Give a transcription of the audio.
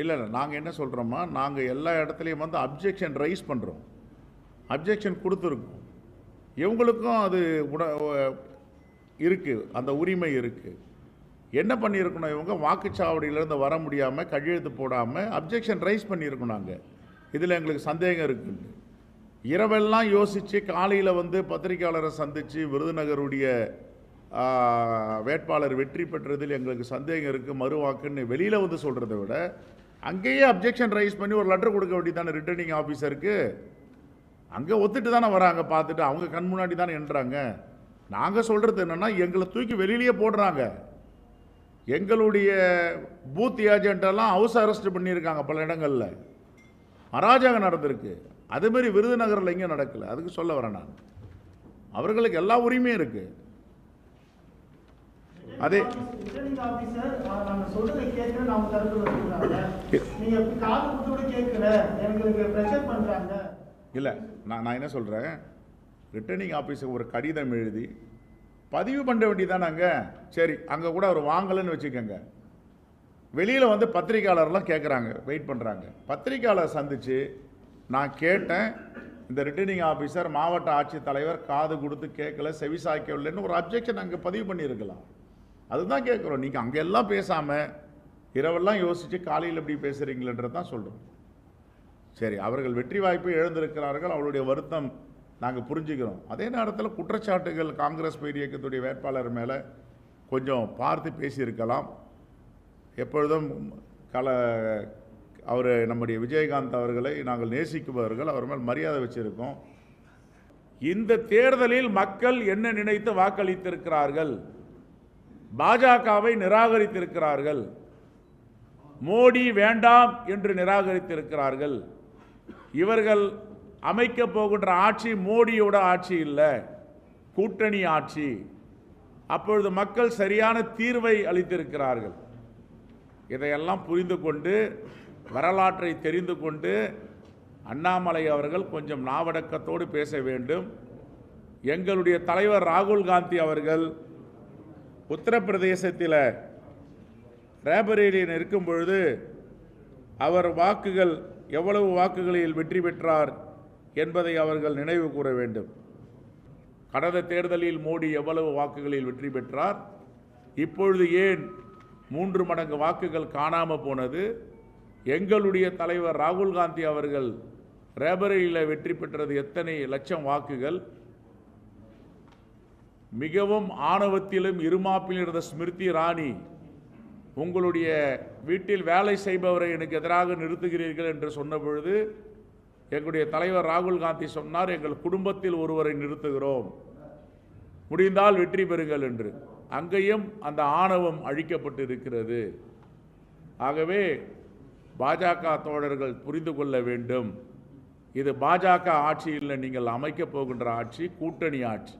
இல்லை இல்லை. நாங்கள் என்ன சொல்கிறோமா நாங்கள் எல்லா இடத்துலையும் வந்து அப்ஜெக்ஷன் ரைஸ் பண்ணுறோம் அப்ஜெக்ஷன் கொடுத்துருக்கோம். இவங்களுக்கும் அது உட இருக்குது அந்த உரிமை இருக்குது என்ன பண்ணியிருக்கணும்? இவங்க வாக்குச்சாவடியிலேருந்து வர முடியாமல் கையெழுத்து போடாமல் அப்ஜெக்ஷன் ரைஸ் பண்ணியிருக்கணும் நாங்கள் இதில் எங்களுக்கு சந்தேகம் இருக்குது. இரவெல்லாம் யோசித்து காலையில் வந்து பத்திரிக்கையாளரை சந்தித்து விருதுநகருடைய வேட்பாளர் வெற்றி பெற்றதில் எங்களுக்கு சந்தேகம் இருக்குது மறுவாக்குன்னு வெளியில் வந்து சொல்கிறத விட அங்கேயே அப்ஜெக்ஷன் ரைஸ் பண்ணி ஒரு லெட்டர் கொடுக்க வேண்டியதானே ரிட்டர்னிங் ஆஃபீஸருக்கு அங்கே ஒத்துட்டு தானே வராங்க பார்த்துட்டு அவங்க கண் முன்னாடி தானே என்றாங்க நாங்கள் சொல்கிறது என்னென்னா எங்களை தூக்கி வெளியிலேயே போடுறாங்க. எங்களுடைய பூத் ஏஜென்ட்டெல்லாம் ஹவுஸ் அரெஸ்ட் பண்ணியிருக்காங்க பல இடங்களில். அராஜகம் நடந்திருக்கு. அதேமாரி விருதுநகரில் எங்கேயும் நடக்கல. அதுக்கு சொல்ல வரேன் நான். அவர்களுக்கு எல்லா உரிமையும் இருக்குது அதே இல்லை நான் நான் என்ன சொல்கிறேன் ரிட்டர்னிங் ஆஃபீஸுக்கு ஒரு கடிதம் எழுதி பதிவு பண்ண வேண்டியதானாங்க சரி அங்கே கூட அவர் வாங்கலைன்னு வச்சுக்கோங்க. வெளியில் வந்து பத்திரிக்கையாளர்லாம் கேட்குறாங்க வெயிட் பண்ணுறாங்க பத்திரிக்கையாளர் சந்தித்து நான் கேட்டேன் இந்த ரிட்டர்னிங் ஆஃபீஸர் மாவட்ட ஆட்சித்தலைவர் காது கொடுத்து கேட்கல செவிசாய்க்கவில்லைன்னு ஒரு அப்ஜெக்ஷன் அங்கே பதிவு பண்ணியிருக்கலாம். அதுதான் கேட்குறோம் நீங்கள் அங்கே எல்லாம் பேசாமல் இரவெல்லாம் யோசித்து காலையில் எப்படி பேசுகிறீங்களன்றது தான் சொல்கிறோம் சரி அவர்கள் வெற்றி வாய்ப்பு எழுந்திருக்கிறார்கள் அவருடைய வருத்தம் நாங்கள் புரிஞ்சுக்கிறோம். அதே நேரத்தில் குற்றச்சாட்டுகள் காங்கிரஸ் பேர் இயக்கத்துடைய வேட்பாளர் மேலே கொஞ்சம் பார்த்து பேசியிருக்கலாம். எப்பொழுதும் கல அவர் நம்முடைய விஜயகாந்த் அவர்களை நாங்கள் நேசிக்குபவர்கள் அவர் மேல் மரியாதை வச்சுருக்கோம். இந்த தேர்தலில் மக்கள் என்ன நினைத்து வாக்களித்திருக்கிறார்கள்? பாஜகவை நிராகரித்திருக்கிறார்கள். மோடி வேண்டாம் என்று நிராகரித்திருக்கிறார்கள். இவர்கள் அமைக்கப் போகின்ற ஆட்சி மோடியோட ஆட்சி இல்லை கூட்டணி ஆட்சி. அப்பொழுது மக்கள் சரியான தீர்வை அளித்திருக்கிறார்கள். இதையெல்லாம் புரிந்து கொண்டு வரலாற்றை தெரிந்து கொண்டு அண்ணாமலை அவர்கள் கொஞ்சம் நாவடக்கத்தோடு பேச வேண்டும். எங்களுடைய தலைவர் ராகுல் காந்தி அவர்கள் உத்தரப்பிரதேசத்தில் ரேபரேலியில் இருக்கும் பொழுது அவர் வாக்குகள் எவ்வளவு வாக்குகளில் வெற்றி பெற்றார் என்பதை அவர்கள் நினைவு கூற வேண்டும். கடந்த தேர்தலில் மோடி எவ்வளவு வாக்குகளில் வெற்றி பெற்றார்? இப்பொழுது ஏன் மூன்று மடங்கு வாக்குகள் காணாமல் போனது? எங்களுடைய தலைவர் ராகுல் காந்தி அவர்கள் ரேபரேலியில் வெற்றி பெற்றது எத்தனை லட்சம் வாக்குகள்? மிகவும் ஆணவத்திலும் இருமாப்பில் இருந்த ஸ்மிருதி ராணி உங்களுடைய வீட்டில் வேலை செய்பவரை எனக்கு எதிராக நிறுத்துகிறீர்கள் என்று சொன்ன பொழுது எங்களுடைய தலைவர் ராகுல் காந்தி சொன்னார் எங்கள் குடும்பத்தில் ஒருவரை நிறுத்துகிறோம். முடிந்தால் வெற்றி பெறுங்கள் என்று. அங்கேயும் அந்த ஆணவம் அழிக்கப்பட்டு இருக்கிறது ஆகவே பாஜக தோழர்கள் புரிந்து கொள்ள வேண்டும். இது பாஜக ஆட்சியில் நீங்கள் அமைக்கப் போகின்ற ஆட்சி கூட்டணி ஆட்சி.